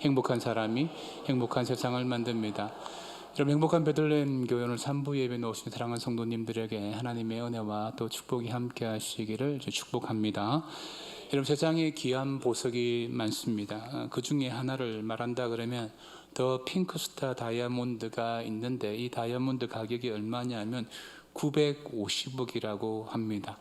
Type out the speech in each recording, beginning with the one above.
행복한 사람이 행복한 세상을 만듭니다. 여러분 행복한 베들레헴 교회 오늘 3부 예배 놓으신 사랑하는 성도님들에게 하나님의 은혜와 또 축복이 함께 하시기를 축복합니다. 여러분 세상에 귀한 보석이 많습니다. 그 중에 하나를 말한다 그러면 더 핑크스타 다이아몬드가 있는데 이 다이아몬드 가격이 얼마냐면 950억이라고 합니다.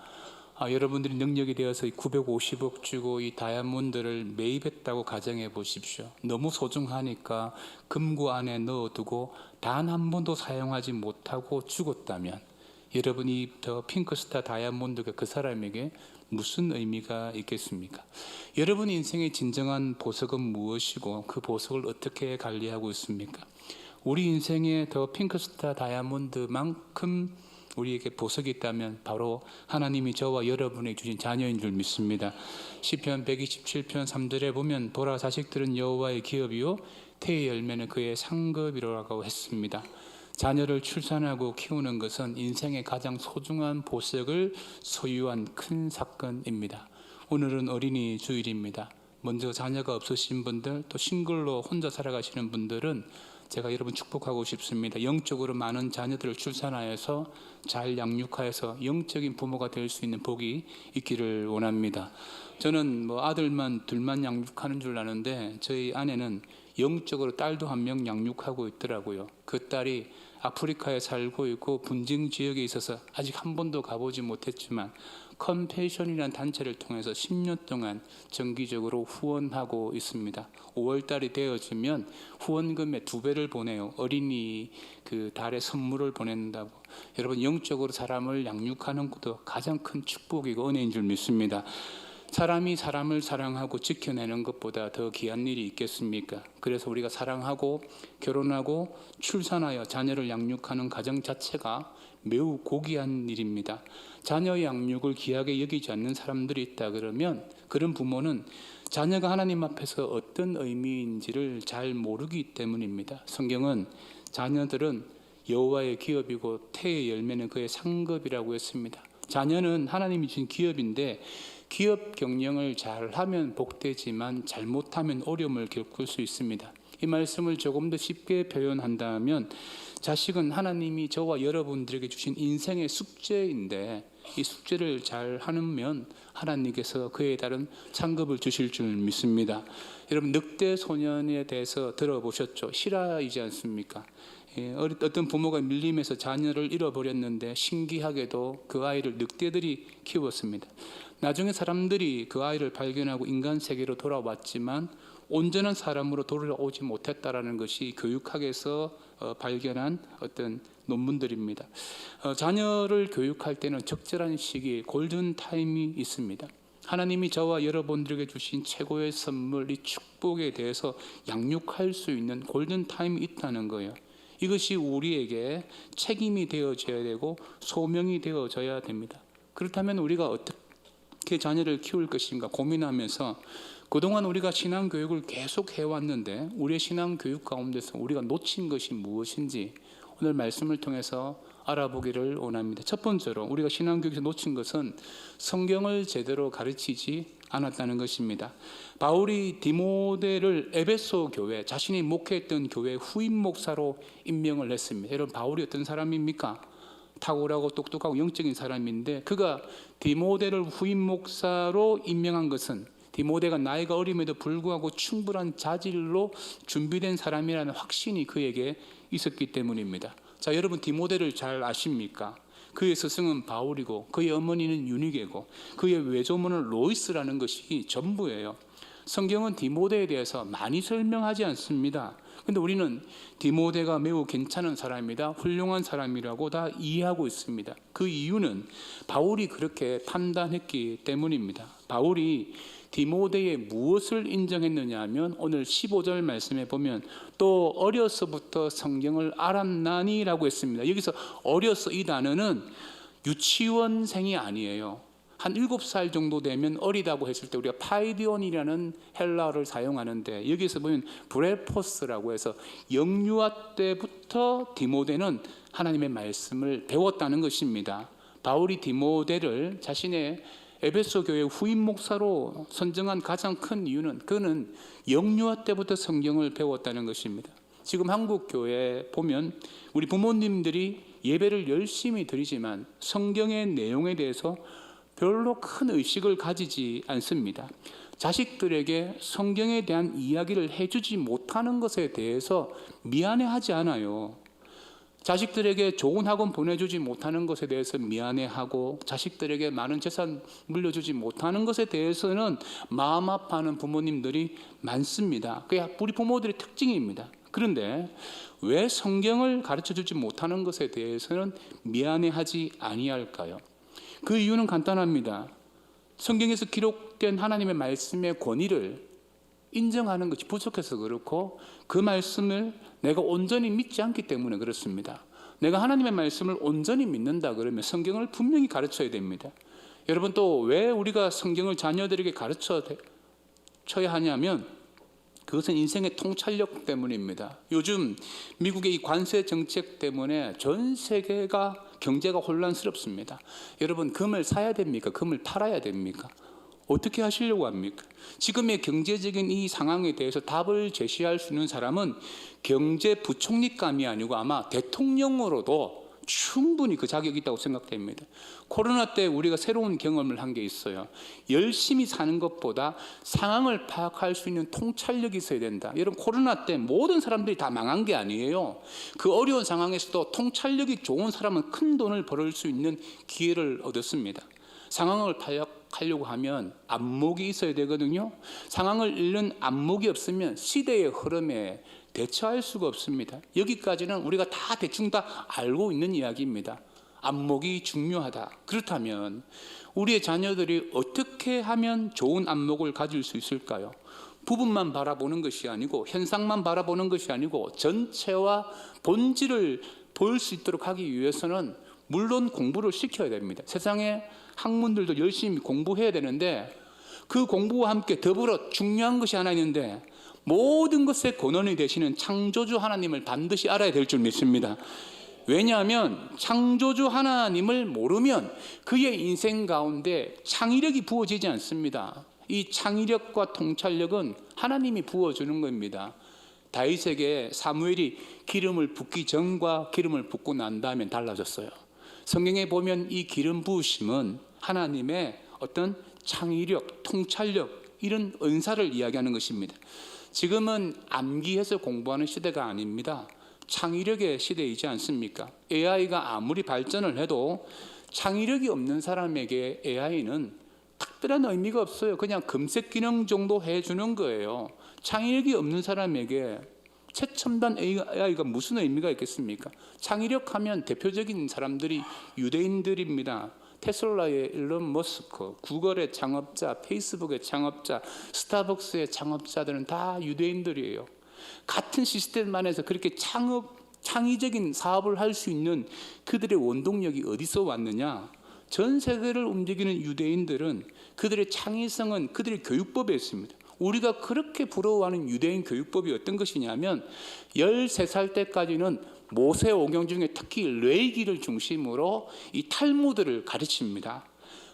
아, 여러분들이 능력이 되어서 950억 주고 이 다이아몬드를 매입했다고 가정해 보십시오. 너무 소중하니까 금고 안에 넣어두고 단 한 번도 사용하지 못하고 죽었다면 여러분이 더 핑크스타 다이아몬드가 그 사람에게 무슨 의미가 있겠습니까? 여러분 인생의 진정한 보석은 무엇이고 그 보석을 어떻게 관리하고 있습니까? 우리 인생에 더 핑크스타 다이아몬드만큼 우리에게 보석이 있다면 바로 하나님이 저와 여러분에게 주신 자녀인 줄 믿습니다. 시편 127편 3절에 보면 보라 자식들은 여호와의 기업이요 태의 열매는 그의 상급이라고 했습니다. 자녀를 출산하고 키우는 것은 인생의 가장 소중한 보석을 소유한 큰 사건입니다. 오늘은 어린이 주일입니다. 먼저 자녀가 없으신 분들 또 싱글로 혼자 살아가시는 분들은 제가 여러분 축복하고 싶습니다. 영적으로 많은 자녀들을 출산하여서 잘 양육하여서 영적인 부모가 될 수 있는 복이 있기를 원합니다. 저는 뭐 아들만 둘만 양육하는 줄 아는데 저희 아내는 영적으로 딸도 한 명 양육하고 있더라고요. 그 딸이 아프리카에 살고 있고 분쟁 지역에 있어서 아직 한 번도 가보지 못했지만 컴패션이라는 단체를 통해서 10년 동안 정기적으로 후원하고 있습니다. 5월 달이 되어지면 후원금의 두 배를 보내요. 어린이 그 달에 선물을 보낸다고. 여러분 영적으로 사람을 양육하는 것도 가장 큰 축복이고 은혜인 줄 믿습니다. 사람이 사람을 사랑하고 지켜내는 것보다 더 귀한 일이 있겠습니까? 그래서 우리가 사랑하고 결혼하고 출산하여 자녀를 양육하는 가정 자체가 매우 고귀한 일입니다. 자녀 양육을 귀하게 여기지 않는 사람들이 있다 그러면 그런 부모는 자녀가 하나님 앞에서 어떤 의미인지를 잘 모르기 때문입니다. 성경은 자녀들은 여호와의 기업이고 태의 열매는 그의 상급이라고 했습니다. 자녀는 하나님이 주신 기업인데 기업 경영을 잘하면 복되지만 잘못하면 어려움을 겪을 수 있습니다. 이 말씀을 조금 더 쉽게 표현한다면 자식은 하나님이 저와 여러분들에게 주신 인생의 숙제인데 이 숙제를 잘 하면 하나님께서 그에 따른 상급을 주실 줄 믿습니다. 여러분 늑대 소년에 대해서 들어보셨죠? 실화이지 않습니까? 예, 어떤 부모가 밀림에서 자녀를 잃어버렸는데 신기하게도 그 아이를 늑대들이 키웠습니다. 나중에 사람들이 그 아이를 발견하고 인간 세계로 돌아왔지만 온전한 사람으로 돌아오지 못했다라는 것이 교육학에서 어, 발견한 어떤 논문들입니다. 어, 자녀를 교육할 때는 적절한 시기, 골든 타임이 있습니다. 하나님이 저와 여러분들에게 주신 최고의 선물, 이 축복에 대해서 양육할 수 있는 골든 타임이 있다는 거예요. 이것이 우리에게 책임이 되어져야 되고 소명이 되어져야 됩니다. 그렇다면 우리가 어떻게 자녀를 키울 것인가 고민하면서 그동안 우리가 신앙 교육을 계속 해왔는데 우리의 신앙 교육 가운데서 우리가 놓친 것이 무엇인지 오늘 말씀을 통해서 알아보기를 원합니다. 첫 번째로 우리가 신앙 교육에서 놓친 것은 성경을 제대로 가르치지 않았다는 것입니다. 바울이 디모데를 에베소 교회 자신이 목회했던 교회 후임 목사로 임명을 했습니다. 여러분 바울이 어떤 사람입니까? 탁월하고 똑똑하고 영적인 사람인데 그가 디모데를 후임 목사로 임명한 것은 디모데가 나이가 어림에도 불구하고 충분한 자질로 준비된 사람이라는 확신이 그에게 있었기 때문입니다. 자, 여러분 디모데를 잘 아십니까? 그의 스승은 바울이고 그의 어머니는 유니게고 그의 외조모는 로이스라는 것이 전부예요. 성경은 디모데에 대해서 많이 설명하지 않습니다. 근데 우리는 디모데가 매우 괜찮은 사람이다, 훌륭한 사람이라고 다 이해하고 있습니다. 그 이유는 바울이 그렇게 판단했기 때문입니다. 바울이 디모데에 무엇을 인정했느냐 하면 오늘 15절 말씀에 보면 또 어려서부터 성경을 알았나니라고 했습니다. 여기서 어려서 이 단어는 유치원생이 아니에요. 한 7살 정도 되면 어리다고 했을 때 우리가 파이디온이라는 헬라어를 사용하는데 여기서 보면 브레포스라고 해서 영유아 때부터 디모데는 하나님의 말씀을 배웠다는 것입니다. 바울이 디모데를 자신의 에베소 교회 후임 목사로 선정한 가장 큰 이유는 그는 영유아 때부터 성경을 배웠다는 것입니다. 지금 한국 교회 보면 우리 부모님들이 예배를 열심히 드리지만 성경의 내용에 대해서 별로 큰 의식을 가지지 않습니다. 자식들에게 성경에 대한 이야기를 해주지 못하는 것에 대해서 미안해하지 않아요. 자식들에게 좋은 학원 보내주지 못하는 것에 대해서 미안해하고 자식들에게 많은 재산 물려주지 못하는 것에 대해서는 마음 아파하는 부모님들이 많습니다. 그게 우리 부모들의 특징입니다. 그런데 왜 성경을 가르쳐 주지 못하는 것에 대해서는 미안해하지 아니할까요? 그 이유는 간단합니다. 성경에서 기록된 하나님의 말씀의 권위를 인정하는 것이 부족해서 그렇고 그 말씀을 내가 온전히 믿지 않기 때문에 그렇습니다. 내가 하나님의 말씀을 온전히 믿는다 그러면 성경을 분명히 가르쳐야 됩니다. 여러분 또 왜 우리가 성경을 자녀들에게 가르쳐 쳐야 하냐면 그것은 인생의 통찰력 때문입니다. 요즘 미국의 이 관세 정책 때문에 전 세계가 경제가 혼란스럽습니다. 여러분 금을 사야 됩니까? 금을 팔아야 됩니까? 어떻게 하시려고 합니까? 지금의 경제적인 이 상황에 대해서 답을 제시할 수 있는 사람은 경제부총리감이 아니고 아마 대통령으로도 충분히 그 자격이 있다고 생각됩니다. 코로나 때 우리가 새로운 경험을 한 게 있어요. 열심히 사는 것보다 상황을 파악할 수 있는 통찰력이 있어야 된다. 여러분 코로나 때 모든 사람들이 다 망한 게 아니에요. 그 어려운 상황에서도 통찰력이 좋은 사람은 큰 돈을 벌을 수 있는 기회를 얻었습니다. 상황을 파악 하려고 하면 안목이 있어야 되거든요. 상황을 잃는 안목이 없으면 시대의 흐름에 대처할 수가 없습니다. 여기까지는 우리가 다 대충 다 알고 있는 이야기입니다. 안목이 중요하다. 그렇다면 우리의 자녀들이 어떻게 하면 좋은 안목을 가질 수 있을까요? 부분만 바라보는 것이 아니고 현상만 바라보는 것이 아니고 전체와 본질을 볼 수 있도록 하기 위해서는 물론 공부를 시켜야 됩니다. 세상에 학문들도 열심히 공부해야 되는데 그 공부와 함께 더불어 중요한 것이 하나 있는데 모든 것의 근원이 되시는 창조주 하나님을 반드시 알아야 될 줄 믿습니다. 왜냐하면 창조주 하나님을 모르면 그의 인생 가운데 창의력이 부어지지 않습니다. 이 창의력과 통찰력은 하나님이 부어주는 겁니다. 다윗에게 사무엘이 기름을 붓기 전과 기름을 붓고 난 다음에 달라졌어요. 성경에 보면 이 기름 부으심은 하나님의 어떤 창의력, 통찰력 이런 은사를 이야기하는 것입니다. 지금은 암기해서 공부하는 시대가 아닙니다. 창의력의 시대이지 않습니까? AI가 아무리 발전을 해도 창의력이 없는 사람에게 AI는 특별한 의미가 없어요. 그냥 검색 기능 정도 해주는 거예요. 창의력이 없는 사람에게 최첨단 AI가 무슨 의미가 있겠습니까? 창의력 하면 대표적인 사람들이 유대인들입니다. 테슬라의 일론 머스크, 구글의 창업자, 페이스북의 창업자, 스타벅스의 창업자들은 다 유대인들이에요. 같은 시스템 안에서 그렇게 창업, 창의적인 사업을 할 수 있는 그들의 원동력이 어디서 왔느냐? 전 세계를 움직이는 유대인들은 그들의 창의성은 그들의 교육법에 있습니다. 우리가 그렇게 부러워하는 유대인 교육법이 어떤 것이냐면 13살 때까지는 모세 오경 중에 특히 레이기를 중심으로 이 탈무드를 가르칩니다.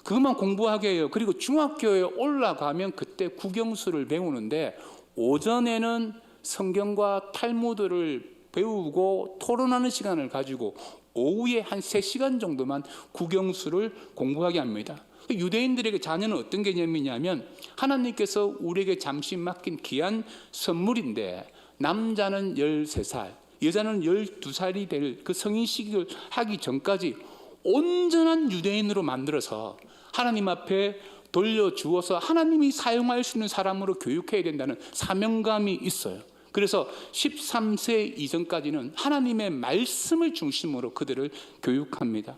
그것만 공부하게 해요. 그리고 중학교에 올라가면 그때 국영수를 배우는데 오전에는 성경과 탈무드를 배우고 토론하는 시간을 가지고 오후에 한 3시간 정도만 국영수를 공부하게 합니다. 유대인들에게 자녀는 어떤 개념이냐면 하나님께서 우리에게 잠시 맡긴 귀한 선물인데 남자는 13살, 여자는 12살이 될 그 성인 시기를 하기 전까지 온전한 유대인으로 만들어서 하나님 앞에 돌려주어서 하나님이 사용할 수 있는 사람으로 교육해야 된다는 사명감이 있어요. 그래서 13세 이전까지는 하나님의 말씀을 중심으로 그들을 교육합니다.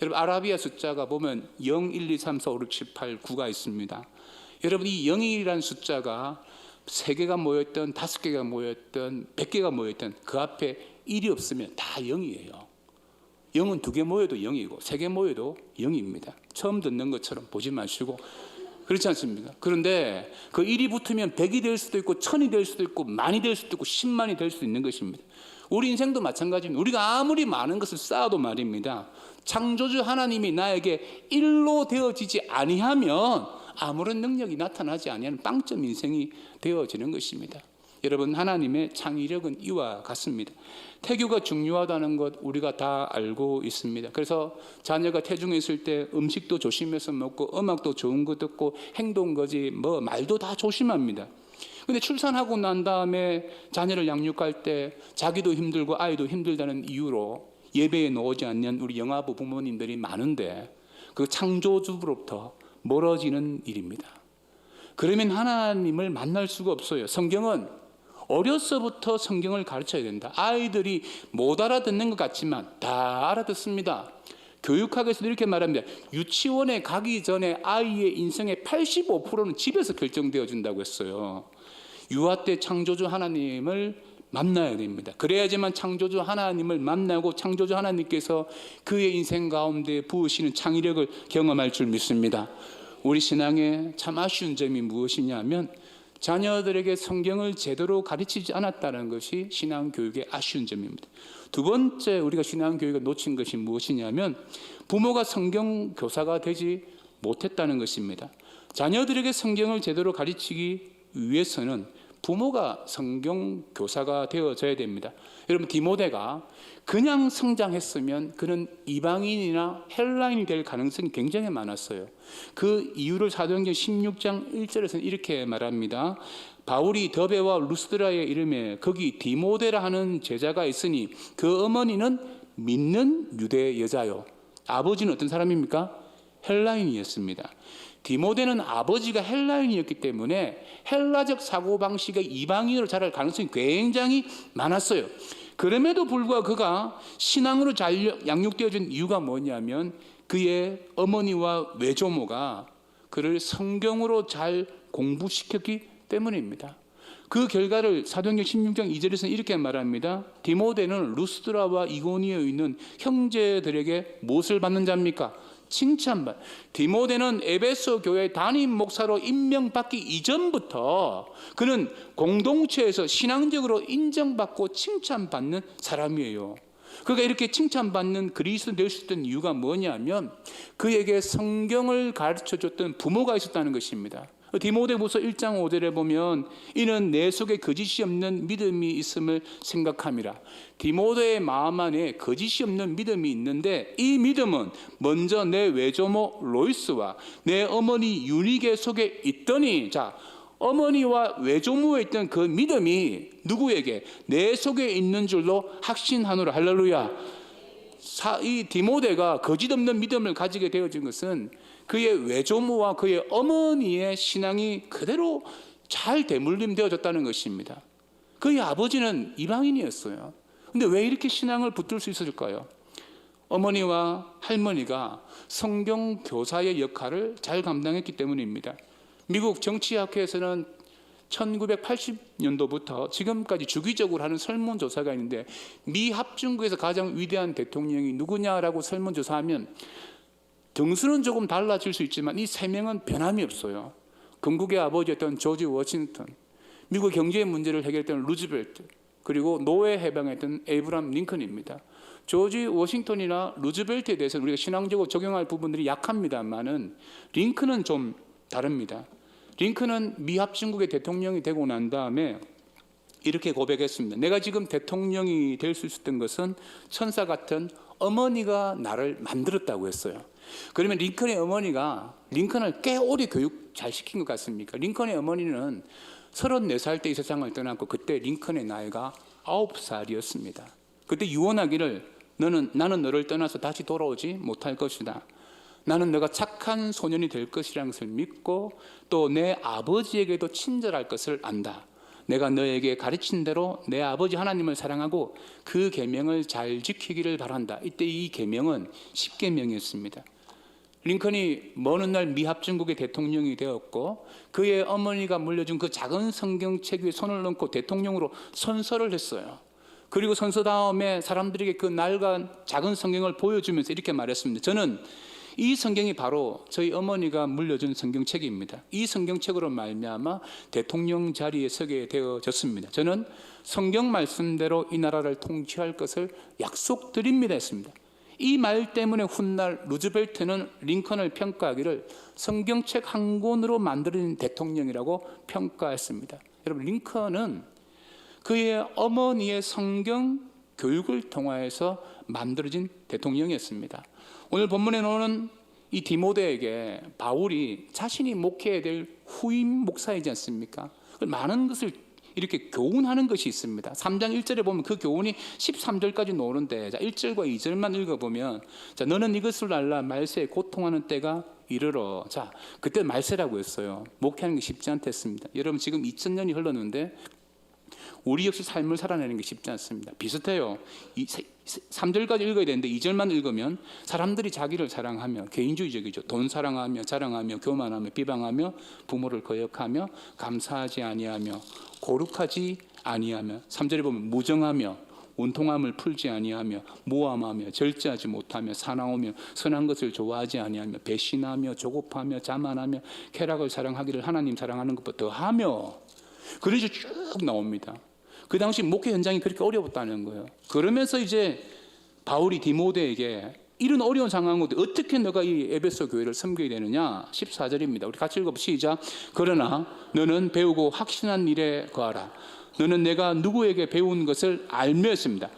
여러분 아라비아 숫자가 보면 0, 1, 2, 3, 4, 5, 6, 7, 8, 9가 있습니다. 여러분 이 0이라는 숫자가 세 개가 모였던 다섯 개가 모였던 백 개가 모였던 그 앞에 1이 없으면 다 0이에요. 0은 두 개 모여도 0이고 세 개 모여도 0입니다. 처음 듣는 것처럼 보지 마시고 그렇지 않습니까? 그런데 그 1이 붙으면 100이 될 수도 있고 1000이 될 수도 있고 만이 될 수도 있고 10만이 될 수도 있는 것입니다. 우리 인생도 마찬가지입니다. 우리가 아무리 많은 것을 쌓아도 말입니다. 창조주 하나님이 나에게 일로 되어지지 아니하면 아무런 능력이 나타나지 아니하는 빵점 인생이 되어지는 것입니다. 여러분 하나님의 창의력은 이와 같습니다. 태교가 중요하다는 것 우리가 다 알고 있습니다. 그래서 자녀가 태중에 있을 때 음식도 조심해서 먹고 음악도 좋은 거 듣고 행동 거지 뭐 말도 다 조심합니다. 근데 출산하고 난 다음에 자녀를 양육할 때 자기도 힘들고 아이도 힘들다는 이유로 예배에 나오지 않는 우리 영아부 부모님들이 많은데 그 창조주로부터 멀어지는 일입니다. 그러면 하나님을 만날 수가 없어요. 성경은 어려서부터 성경을 가르쳐야 된다. 아이들이 못 알아듣는 것 같지만 다 알아듣습니다. 교육학에서도 이렇게 말합니다. 유치원에 가기 전에 아이의 인생의 85%는 집에서 결정되어 준다고 했어요. 유아 때 창조주 하나님을 만나야 됩니다. 그래야지만 창조주 하나님을 만나고 창조주 하나님께서 그의 인생 가운데 부으시는 창의력을 경험할 줄 믿습니다. 우리 신앙의 참 아쉬운 점이 무엇이냐면 자녀들에게 성경을 제대로 가르치지 않았다는 것이 신앙 교육의 아쉬운 점입니다. 두 번째 우리가 신앙 교육을 놓친 것이 무엇이냐면 부모가 성경 교사가 되지 못했다는 것입니다. 자녀들에게 성경을 제대로 가르치기 위해서는 부모가 성경 교사가 되어져야 됩니다. 여러분 디모데가 그냥 성장했으면 그는 이방인이나 헬라인이 될 가능성이 굉장히 많았어요. 그 이유를 사도행전 16장 1절에서는 이렇게 말합니다. 바울이 더베와 루스드라의 이름에 거기 디모데라 하는 제자가 있으니 그 어머니는 믿는 유대 여자요. 아버지는 어떤 사람입니까? 헬라인이었습니다. 디모데는 아버지가 헬라인이었기 때문에 헬라적 사고 방식의 이방인으로 자랄 가능성이 굉장히 많았어요. 그럼에도 불구하고 그가 신앙으로 잘 양육되어진 이유가 뭐냐면 그의 어머니와 외조모가 그를 성경으로 잘 공부시켰기 때문입니다. 그 결과를 사도행전 16장 2절에서는 이렇게 말합니다. 디모데는 루스드라와 이고니에 있는 형제들에게 무엇을 받는 자입니까? 칭찬받. 디모데는 에베소 교회 담임 목사로 임명받기 이전부터 그는 공동체에서 신앙적으로 인정받고 칭찬받는 사람이에요. 그가 이렇게 칭찬받는 그리스도 될 수 있던 이유가 뭐냐면 그에게 성경을 가르쳐 줬던 부모가 있었다는 것입니다. 디모데후서 1장 5절에 보면 이는 내 속에 거짓이 없는 믿음이 있음을 생각함이라. 디모데의 마음 안에 거짓이 없는 믿음이 있는데 이 믿음은 먼저 내 외조모 로이스와 내 어머니 유니게 속에 있더니 자 어머니와 외조모에 있던 그 믿음이 누구에게 내 속에 있는 줄로 확신하노라 할렐루야. 사, 이 디모데가 거짓 없는 믿음을 가지게 되어진 것은 그의 외조모와 그의 어머니의 신앙이 그대로 잘 대물림되어졌다는 것입니다. 그의 아버지는 이방인이었어요. 근데 왜 이렇게 신앙을 붙들 수 있었을까요? 어머니와 할머니가 성경 교사의 역할을 잘 감당했기 때문입니다. 미국 정치학회에서는 1980년도부터 지금까지 주기적으로 하는 설문조사가 있는데 미 합중국에서 가장 위대한 대통령이 누구냐라고 설문조사하면 등수는 조금 달라질 수 있지만 이 세 명은 변함이 없어요. 건국의 아버지였던 조지 워싱턴, 미국 경제 문제를 해결했던 루즈벨트, 그리고 노예 해방했던 에이브람 링컨입니다. 조지 워싱턴이나 루즈벨트에 대해서는 우리가 신앙적으로 적용할 부분들이 약합니다만은 링컨은 좀 다릅니다. 링컨은 미합중국의 대통령이 되고 난 다음에 이렇게 고백했습니다. 내가 지금 대통령이 될 수 있었던 것은 천사 같은 어머니가 나를 만들었다고 했어요. 그러면 링컨의 어머니가 링컨을 꽤 오래 교육 잘 시킨 것 같습니까? 링컨의 어머니는 34살 때 이 세상을 떠났고 그때 링컨의 나이가 9살이었습니다. 그때 유언하기를 너는 나는 너를 떠나서 다시 돌아오지 못할 것이다. 나는 너가 착한 소년이 될 것이라는 것을 믿고 또 내 아버지에게도 친절할 것을 안다. 내가 너에게 가르친 대로 내 아버지 하나님을 사랑하고 그 계명을 잘 지키기를 바란다. 이때 이 계명은 10계명이었습니다. 링컨이 먼 훗날 미합 중국의 대통령이 되었고 그의 어머니가 물려준 그 작은 성경책 위에 손을 얹고 대통령으로 선서를 했어요. 그리고 선서 다음에 사람들에게 그 낡은 작은 성경을 보여주면서 이렇게 말했습니다. 저는 이 성경이 바로 저희 어머니가 물려준 성경책입니다. 이 성경책으로 말미암아 대통령 자리에 서게 되어졌습니다. 저는 성경 말씀대로 이 나라를 통치할 것을 약속드립니다 했습니다. 이 말 때문에 훗날 루즈벨트는 링컨을 평가하기를 성경책 한 권으로 만들어진 대통령이라고 평가했습니다. 여러분 링컨은 그의 어머니의 성경 교육을 통하여서 만들어진 대통령이었습니다. 오늘 본문에 나오는 이 디모데에게 바울이 자신이 목회해야 될 후임 목사이지 않습니까? 많은 것을 이렇게 교훈하는 것이 있습니다. 3장 1절에 보면 그 교훈이 13절까지 나오는데 자 1절과 2절만 읽어보면 자 너는 이것을 알라 말세에 고통하는 때가 이르러 자 그때 말세라고 했어요. 목회하는 게 쉽지 않댔습니다. 여러분 지금 2000년이 흘렀는데 우리 역시 삶을 살아내는 게 쉽지 않습니다. 비슷해요. 이 3절까지 읽어야 되는데 2절만 읽으면 사람들이 자기를 사랑하며 개인주의적이죠. 돈 사랑하며 자랑하며 교만하며 비방하며 부모를 거역하며 감사하지 아니하며 고룩하지 아니하며 3절에 보면 무정하며 온통함을 풀지 아니하며 모함하며 절제하지 못하며 사나우며 선한 것을 좋아하지 아니하며 배신하며 조급하며 자만하며 쾌락을 사랑하기를 하나님 사랑하는 것보다 더하며 그래서 쭉 나옵니다. 그 당시 목회 현장이 그렇게 어려웠다는 거예요. 그러면서 이제 바울이 디모데에게 이런 어려운 상황인데 어떻게 너가 이 에베소 교회를 섬겨야 되느냐? 14절입니다. 우리 같이 읽어 시작. 그러나 너는 배우고 확신한 일에 거하라. 너는 내가 누구에게 배운 것을 알며 했습니다.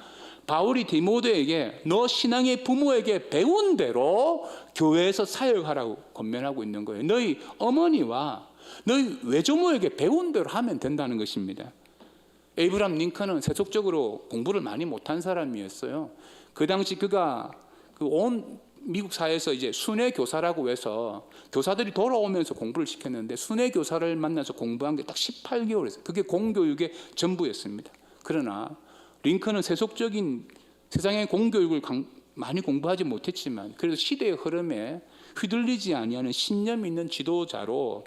바울이 디모데에게 너 신앙의 부모에게 배운 대로 교회에서 사역하라고 권면하고 있는 거예요. 너희 어머니와 너희 외조모에게 배운 대로 하면 된다는 것입니다. 에이브람 링컨은 세속적으로 공부를 많이 못한 사람이었어요. 그 당시 그가 그 온 미국 사회에서 이제 순회 교사라고 해서 교사들이 돌아오면서 공부를 시켰는데 순회 교사를 만나서 공부한 게 딱 18개월이었어요. 그게 공교육의 전부였습니다. 그러나 링컨은 세속적인 세상의 공교육을 강- 많이 공부하지 못했지만 그래도 시대의 흐름에 휘둘리지 아니하는 신념 있는 지도자로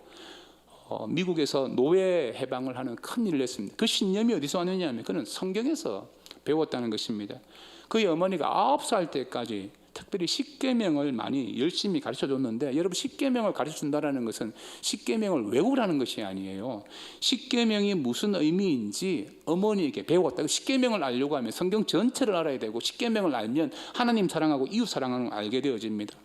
어, 미국에서 노예 해방을 하는 큰 일을 했습니다. 그 신념이 어디서 왔느냐 하면 그는 성경에서 배웠다는 것입니다. 그의 어머니가 아홉 살 때까지 특별히 십계명을 많이 열심히 가르쳐 줬는데 여러분 십계명을 가르쳐 준다라는 것은 십계명을 외우라는 것이 아니에요. 십계명이 무슨 의미인지 어머니에게 배웠다. 십계명을 알려고 하면 성경 전체를 알아야 되고 십계명을 알면 하나님 사랑하고 이웃 사랑하는 걸 알게 되어집니다.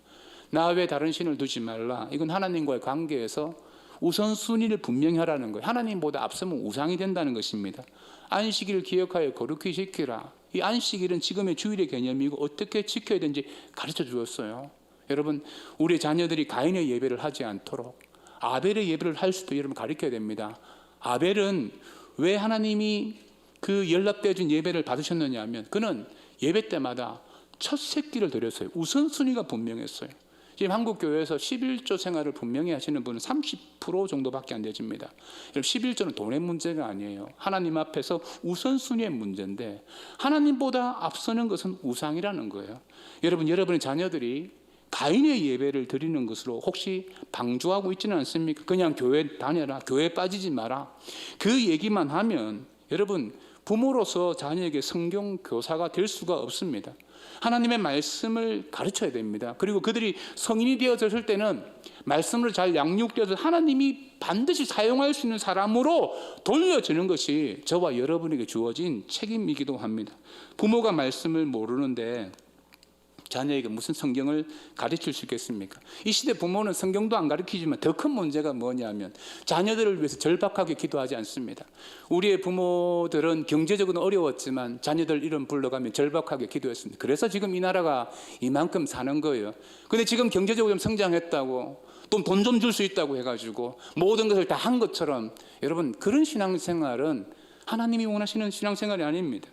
나 외 다른 신을 두지 말라. 이건 하나님과의 관계에서 우선순위를 분명히 하라는 거예요. 하나님보다 앞서면 우상이 된다는 것입니다. 안식일을 기억하여 거룩히 지키라. 이 안식일은 지금의 주일의 개념이고 어떻게 지켜야 되는지 가르쳐 주었어요. 여러분, 우리 자녀들이 가인의 예배를 하지 않도록 아벨의 예배를 할 수도 여러분 가르쳐야 됩니다. 아벨은 왜 하나님이 그 연락되어 준 예배를 받으셨느냐 하면 그는 예배 때마다 첫 새끼를 드렸어요. 우선순위가 분명했어요. 지금 한국 교회에서 11조 생활을 분명히 하시는 분은 30% 정도밖에 안 되집니다. 11조는 돈의 문제가 아니에요. 하나님 앞에서 우선순위의 문제인데 하나님보다 앞서는 것은 우상이라는 거예요. 여러분, 여러분의 자녀들이 가인의 예배를 드리는 것으로 혹시 방조하고 있지는 않습니까? 그냥 교회 다녀라, 교회 빠지지 마라. 그 얘기만 하면 여러분 부모로서 자녀에게 성경 교사가 될 수가 없습니다. 하나님의 말씀을 가르쳐야 됩니다. 그리고 그들이 성인이 되어졌을 때는 말씀을 잘 양육되어서 하나님이 반드시 사용할 수 있는 사람으로 돌려주는 것이 저와 여러분에게 주어진 책임이기도 합니다. 부모가 말씀을 모르는데 자녀에게 무슨 성경을 가르칠 수 있겠습니까? 이 시대 부모는 성경도 안 가르치지만 더 큰 문제가 뭐냐면 자녀들을 위해서 절박하게 기도하지 않습니다. 우리의 부모들은 경제적으로 어려웠지만 자녀들 이름 불러가면 절박하게 기도했습니다. 그래서 지금 이 나라가 이만큼 사는 거예요. 근데 지금 경제적으로 좀 성장했다고 또 돈 좀 줄 수 있다고 해가지고 모든 것을 다 한 것처럼 여러분 그런 신앙생활은 하나님이 원하시는 신앙생활이 아닙니다.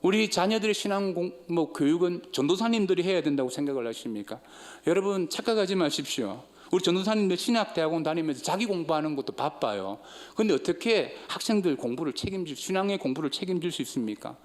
우리 자녀들의 신앙 공, 뭐 교육은 전도사님들이 해야 된다고 생각을 하십니까? 여러분 착각하지 마십시오. 우리 전도사님들 신학 대학원 다니면서 자기 공부하는 것도 바빠요. 근데 어떻게 학생들 공부를 책임질 신앙의 공부를 책임질 수 있습니까?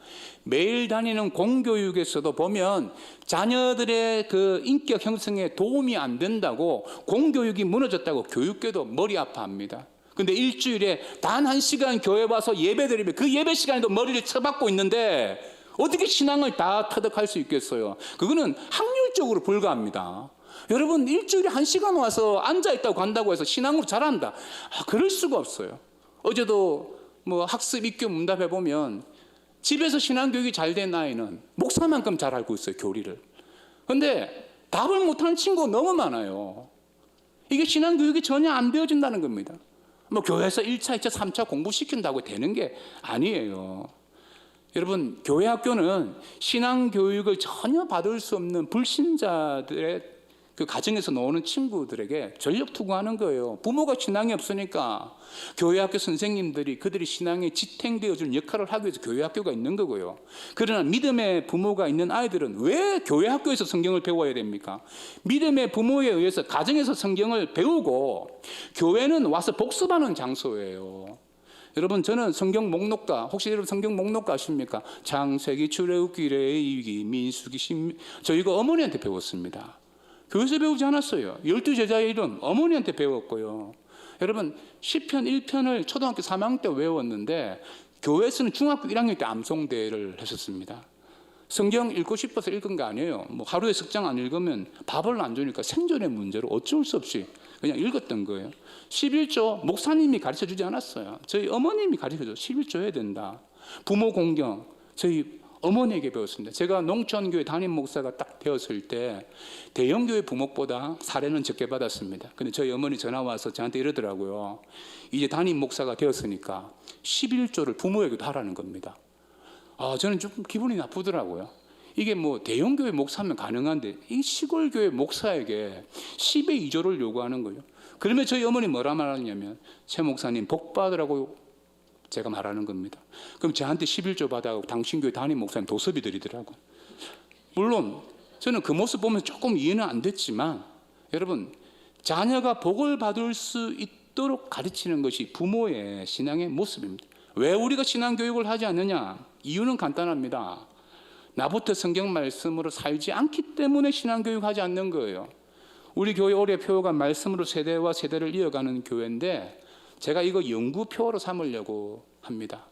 매일 다니는 공교육에서도 보면 자녀들의 그 인격 형성에 도움이 안 된다고 공교육이 무너졌다고 교육계도 머리 아파합니다. 근데 일주일에 단 한 시간 교회 와서 예배 드리면 그 예배 시간에도 머리를 쳐박고 있는데 어떻게 신앙을 다 터득할 수 있겠어요? 그거는 확률적으로 불가합니다. 여러분 일주일에 한 시간 와서 앉아 있다고 간다고 해서 신앙으로 잘한다. 아, 그럴 수가 없어요. 어제도 뭐 학습 입교 문답해 보면 집에서 신앙 교육이 잘 된 아이는 목사만큼 잘 알고 있어요 교리를. 근데 답을 못하는 친구가 너무 많아요. 이게 신앙 교육이 전혀 안 되어진다는 겁니다. 뭐 교회에서 1차, 2차, 3차 공부시킨다고 되는 게 아니에요. 여러분, 교회 학교는 신앙 교육을 전혀 받을 수 없는 불신자들의 그 가정에서 나오는 친구들에게 전력 투구하는 거예요. 부모가 신앙이 없으니까 교회 학교 선생님들이 그들이 신앙에 지탱되어 줄 역할을 하기 위해서 교회 학교가 있는 거고요. 그러나 믿음의 부모가 있는 아이들은 왜 교회 학교에서 성경을 배워야 됩니까? 믿음의 부모에 의해서 가정에서 성경을 배우고 교회는 와서 복습하는 장소예요. 여러분 저는 성경 목록가 혹시 여러분 성경 목록가 아십니까? 창세기 출애굽기 레위기 민수기 신 저 이거 어머니한테 배웠습니다. 교회에서 배우지 않았어요. 열두 제자의 이름 어머니한테 배웠고요. 여러분 시편 1편을 초등학교 3학년 때 외웠는데 교회에서는 중학교 1학년 때 암송대회를 했었습니다. 성경 읽고 싶어서 읽은 게 아니에요. 뭐 하루에 석장 안 읽으면 밥을 안 주니까 생존의 문제로 어쩔 수 없이 그냥 읽었던 거예요. 11조 목사님이 가르쳐 주지 않았어요. 저희 어머님이 가르쳐 줘. 11조 해야 된다. 부모 공경 저희 어머니에게 배웠습니다. 제가 농촌교회 담임 목사가 딱 되었을 때 대형교회 부목보다 사례는 적게 받았습니다. 근데 저희 어머니 전화 와서 저한테 이러더라고요. 이제 담임 목사가 되었으니까 11조를 부모에게도 하라는 겁니다. 아, 저는 좀 기분이 나쁘더라고요. 이게 뭐 대형교회 목사면 가능한데 이 시골교회 목사에게 10의 2조를 요구하는 거예요. 그러면 저희 어머니 뭐라 말하냐면 최 목사님 복 받으라고 제가 말하는 겁니다. 그럼 저한테 11조 받아고 당신 교회 담임 목사님 도섭이 드리더라고. 물론 저는 그 모습 보면 조금 이해는 안 됐지만 여러분 자녀가 복을 받을 수 있도록 가르치는 것이 부모의 신앙의 모습입니다. 왜 우리가 신앙 교육을 하지 않느냐? 이유는 간단합니다. 나부터 성경 말씀으로 살지 않기 때문에 신앙 교육하지 않는 거예요. 우리 교회 올해 표어가 말씀으로 세대와 세대를 이어가는 교회인데 제가 이거 연구표로 삼으려고 합니다.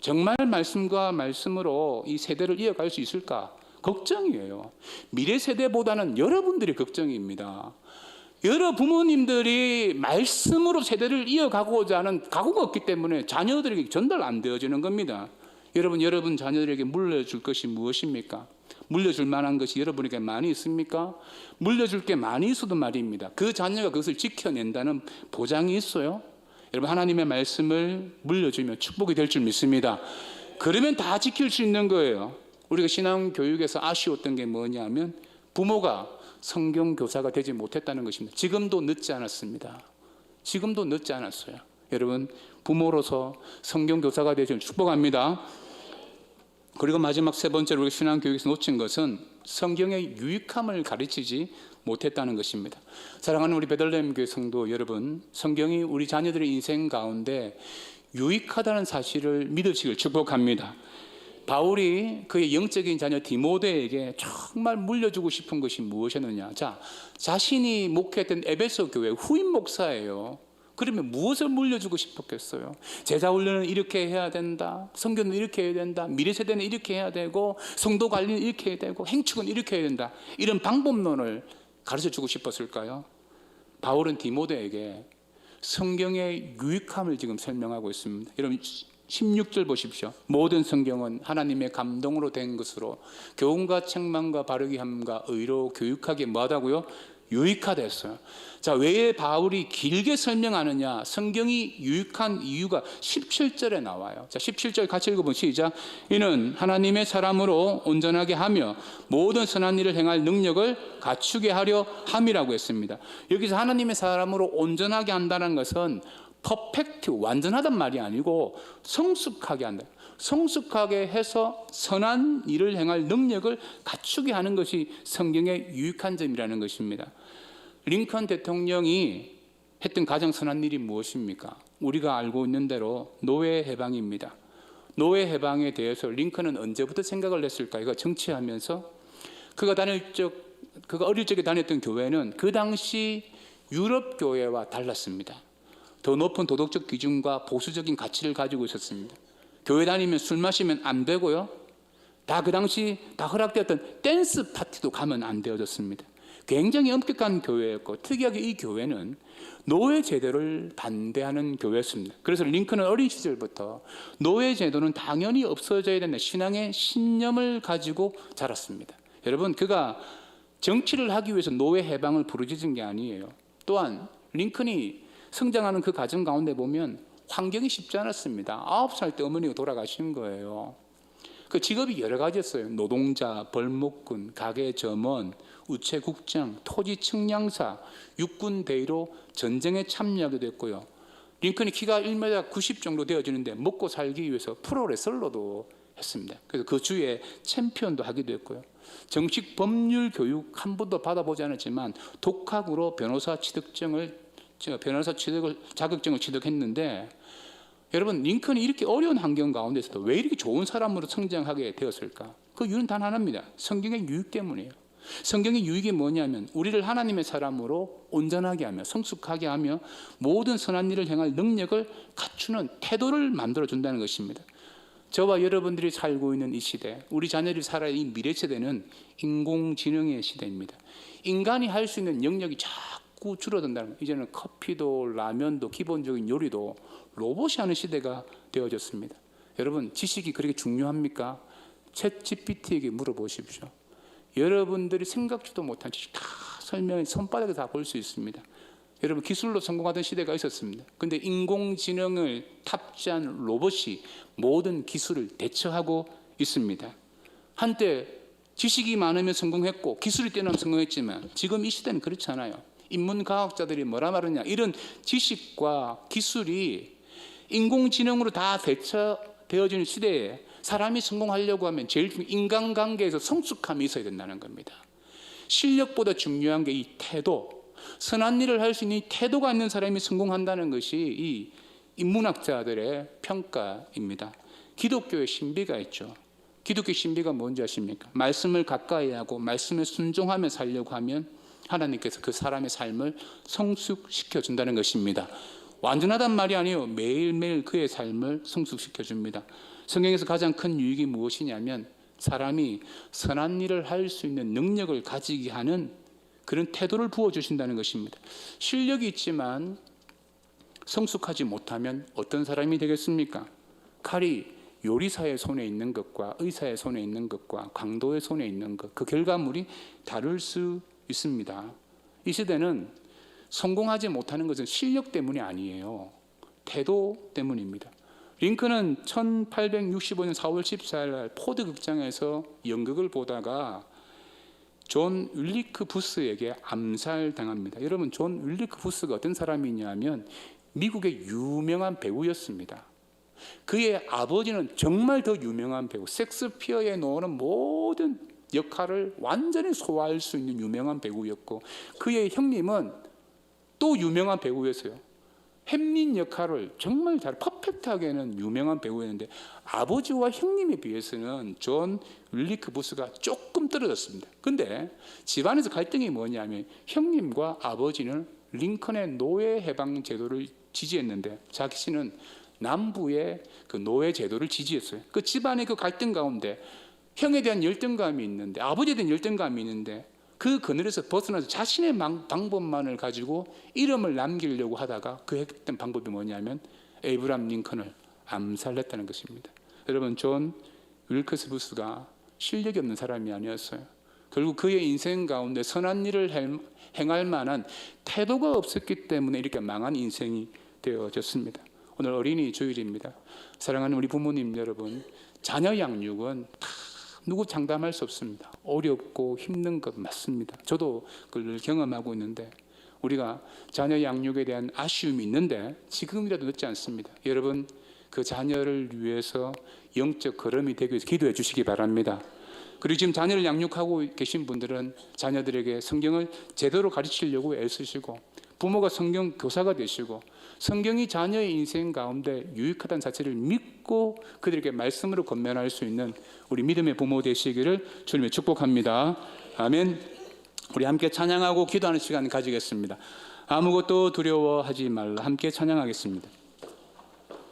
정말 말씀과 말씀으로 이 세대를 이어갈 수 있을까? 걱정이에요. 미래 세대보다는 여러분들이 걱정입니다. 여러 부모님들이 말씀으로 세대를 이어가고자 하는 각오가 없기 때문에 자녀들에게 전달 안 되어지는 겁니다. 여러분, 여러분 자녀들에게 물려줄 것이 무엇입니까? 물려줄 만한 것이 여러분에게 많이 있습니까? 물려줄 게 많이 있어도 말입니다. 그 자녀가 그것을 지켜낸다는 보장이 있어요? 여러분, 하나님의 말씀을 물려주면 축복이 될 줄 믿습니다. 그러면 다 지킬 수 있는 거예요. 우리가 신앙 교육에서 아쉬웠던 게 뭐냐면 부모가 성경 교사가 되지 못했다는 것입니다. 지금도 늦지 않았습니다. 지금도 늦지 않았어요. 여러분, 부모로서 성경 교사가 되시면 축복합니다. 그리고 마지막 세 번째로 우리 신앙 교육에서 놓친 것은 성경의 유익함을 가르치지 못했다는 것입니다. 사랑하는 우리 베들레헴 교회 성도 여러분, 성경이 우리 자녀들의 인생 가운데 유익하다는 사실을 믿으시길 축복합니다. 바울이 그의 영적인 자녀 디모데에게 정말 물려주고 싶은 것이 무엇이었느냐? 자, 자신이 목회했던 에베소 교회 후임 목사예요. 그러면 무엇을 물려주고 싶었겠어요? 제자 훈련은 이렇게 해야 된다. 성교는 이렇게 해야 된다. 미래 세대는 이렇게 해야 되고 성도 관리는 이렇게 해야 되고 행축은 이렇게 해야 된다. 이런 방법론을 가르쳐 주고 싶었을까요? 바울은 디모데에게 성경의 유익함을 지금 설명하고 있습니다. 여러분 16절 보십시오. 모든 성경은 하나님의 감동으로 된 것으로 교훈과 책망과 바르게 함과 의로 교육하게 뭐하다고요? 유익하됐어요. 자, 왜 바울이 길게 설명하느냐? 성경이 유익한 이유가 17절에 나와요. 자, 17절 같이 읽어보면 시작. 이는 하나님의 사람으로 온전하게 하며 모든 선한 일을 행할 능력을 갖추게 하려 함이라고 했습니다. 여기서 하나님의 사람으로 온전하게 한다는 것은 퍼펙트 완전하단 말이 아니고 성숙하게 한다. 성숙하게 해서 선한 일을 행할 능력을 갖추게 하는 것이 성경의 유익한 점이라는 것입니다. 링컨 대통령이 했던 가장 선한 일이 무엇입니까? 우리가 알고 있는 대로 노예 해방입니다. 노예 해방에 대해서 링컨은 언제부터 생각을 했을까? 이거 정치하면서 그가 다닐 적 그가 어릴 적에 다녔던 교회는 그 당시 유럽 교회와 달랐습니다. 더 높은 도덕적 기준과 보수적인 가치를 가지고 있었습니다. 교회 다니면 술 마시면 안 되고요. 다 그 당시 다 허락되었던 댄스 파티도 가면 안 되어졌습니다. 굉장히 엄격한 교회였고 특이하게 이 교회는 노예 제도를 반대하는 교회였습니다. 그래서 링컨은 어린 시절부터 노예 제도는 당연히 없어져야 된다 신앙의 신념을 가지고 자랐습니다. 여러분 그가 정치를 하기 위해서 노예 해방을 부르짖은 게 아니에요. 또한 링컨이 성장하는 그 과정 가운데 보면 환경이 쉽지 않았습니다. 아홉 살 때 어머니가 돌아가신 거예요. 그 직업이 여러 가지였어요. 노동자, 벌목꾼, 가게 점원, 우체국장, 토지 측량사, 육군 대위로 전쟁에 참여하기도 했고요. 링컨이 키가 1m 90 정도 되어지는데 먹고 살기 위해서 프로레슬러도 했습니다. 그래서 그 주에 챔피언도 하기도 했고요. 정식 법률 교육 한 번도 받아보지 않았지만 독학으로 변호사 취득증을 저 변호사 취득을 자격증을 취득했는데 여러분 링컨이 이렇게 어려운 환경 가운데서도 왜 이렇게 좋은 사람으로 성장하게 되었을까? 그 이유는 단 하나입니다. 성경의 유익 때문이에요. 성경의 유익이 뭐냐면 우리를 하나님의 사람으로 온전하게 하며 성숙하게 하며 모든 선한 일을 행할 능력을 갖추는 태도를 만들어 준다는 것입니다. 저와 여러분들이 살고 있는 이 시대, 우리 자녀들이 살아야 이 미래 세대는 인공지능의 시대입니다. 인간이 할 수 있는 영역이 자꾸 줄어든다는 거예요. 이제는 커피도 라면도 기본적인 요리도 로봇이 하는 시대가 되어졌습니다. 여러분 지식이 그렇게 중요합니까? 챗 GPT에게 물어보십시오. 여러분들이 생각지도 못한 지식 다 설명해 손바닥에 다 볼 수 있습니다. 여러분 기술로 성공하던 시대가 있었습니다. 근데 인공지능을 탑재한 로봇이 모든 기술을 대처하고 있습니다. 한때 지식이 많으면 성공했고 기술이 뛰어나면 성공했지만 지금 이 시대는 그렇지 않아요. 인문과학자들이 뭐라 말하냐 이런 지식과 기술이 인공지능으로 다 대처되어지는 시대에 사람이 성공하려고 하면 제일 중요한 인간관계에서 성숙함이 있어야 된다는 겁니다. 실력보다 중요한 게 이 태도, 선한 일을 할 수 있는 이 태도가 있는 사람이 성공한다는 것이 이 인문학자들의 평가입니다. 기독교의 신비가 있죠. 기독교 신비가 뭔지 아십니까? 말씀을 가까이 하고 말씀에 순종하며 살려고 하면 하나님께서 그 사람의 삶을 성숙시켜 준다는 것입니다. 완전하단 말이 아니에요. 매일매일 그의 삶을 성숙시켜 줍니다. 성경에서 가장 큰 유익이 무엇이냐면 사람이 선한 일을 할 수 있는 능력을 가지게 하는 그런 태도를 부어 주신다는 것입니다. 실력이 있지만 성숙하지 못하면 어떤 사람이 되겠습니까? 칼이 요리사의 손에 있는 것과 의사의 손에 있는 것과 강도의 손에 있는 것, 그 결과물이 다를 수 있습니다. 이 시대는 성공하지 못하는 것은 실력 때문이 아니에요. 태도 때문입니다. 링컨은 1865년 4월 14일 날 포드 극장에서 연극을 보다가 존 윌리크 부스에게 암살당합니다. 여러분 존 윌리크 부스가 어떤 사람이냐면 미국의 유명한 배우였습니다. 그의 아버지는 정말 더 유명한 배우, 섹스피어에 나오는 모든 역할을 완전히 소화할 수 있는 유명한 배우였고 그의 형님은 또 유명한 배우였어요. 햄린 역할을 정말 잘 퍼펙트하게 는 유명한 배우였는데 아버지와 형님에 비해서는 존 윌리크 부스가 조금 떨어졌습니다. 근데 집안에서 갈등이 뭐냐면 형님과 아버지는 링컨의 노예 해방 제도를 지지했는데 자기 씨는 남부의 그 노예 제도를 지지했어요. 그 집안의 그 갈등 가운데 형에 대한 열등감이 있는데 아버지에 대한 열등감이 있는데 그 그늘에서 벗어나서 자신의 방법만을 가지고 이름을 남기려고 하다가 그 했던 방법이 뭐냐면 에이브람 링컨을 암살했다는 것입니다. 여러분 존 윌커스 부스가 실력이 없는 사람이 아니었어요. 결국 그의 인생 가운데 선한 일을 행할 만한 태도가 없었기 때문에 이렇게 망한 인생이 되어졌습니다. 오늘 어린이 주일입니다. 사랑하는 우리 부모님 여러분, 자녀 양육은 다 누구 장담할 수 없습니다. 어렵고 힘든 것 맞습니다. 저도 그걸 경험하고 있는데 우리가 자녀 양육에 대한 아쉬움이 있는데 지금이라도 늦지 않습니다. 여러분 그 자녀를 위해서 영적 걸음이 되기 위해서 기도해 주시기 바랍니다. 그리고 지금 자녀를 양육하고 계신 분들은 자녀들에게 성경을 제대로 가르치려고 애쓰시고 부모가 성경 교사가 되시고 성경이 자녀의 인생 가운데 유익하다는 자체를 믿고 그들에게 말씀으로 건면할 수 있는 우리 믿음의 부모 되시기를 주님의 축복합니다. 아멘. 우리 함께 찬양하고 기도하는 시간 가지겠습니다. 아무것도 두려워하지 말라 함께 찬양하겠습니다.